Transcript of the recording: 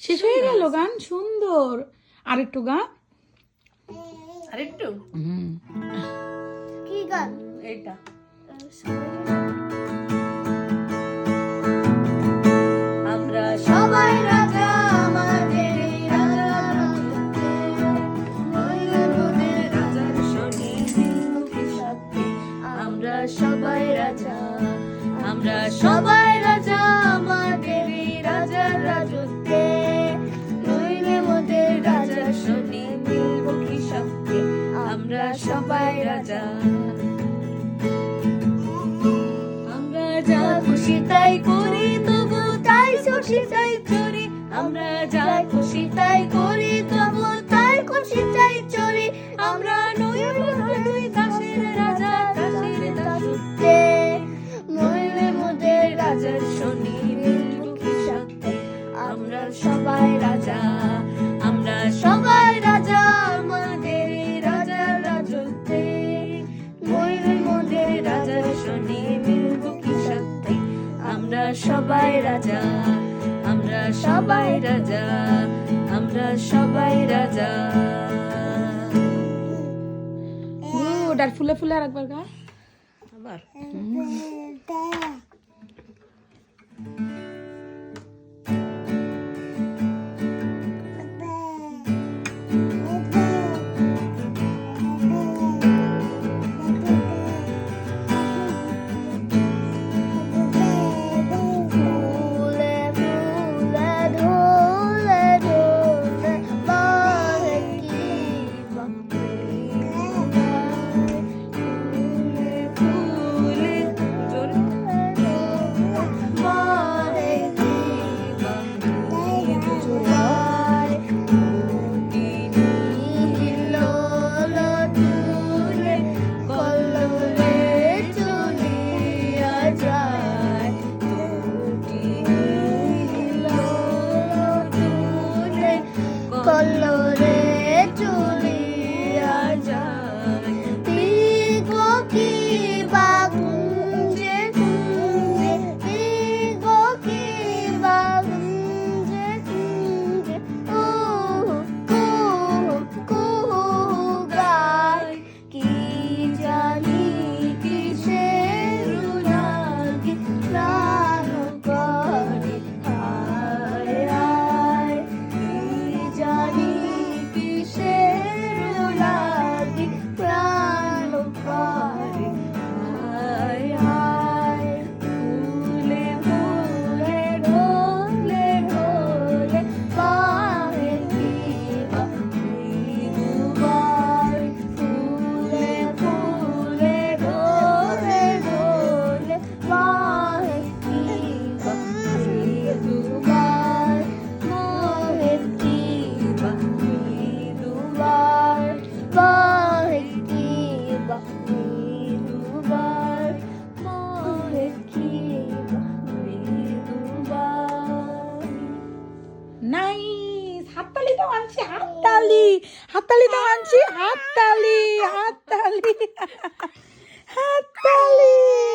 শেষ হয়ে গেল গান? সুন্দর। আর একটু গান আর একটু হুম। কি গান? এটা সবাই রাজা। আমরা যা খুশি তাই করি, তবু তাই খুশি তাই চরি। আমরা যা খুশি তাই করি, তবু তাই খুশি তাই চরি। আমরা সবাই রাজা আমরা সবাই রাজা আমরা সবাই রাজা। গুড আর ফুলে ফুলে রাখবার গা। আবার। নাইস হাততালি তো আনছি হাততালি। হাততালি তো আনছি হাততালি হাততালি। হাততালি।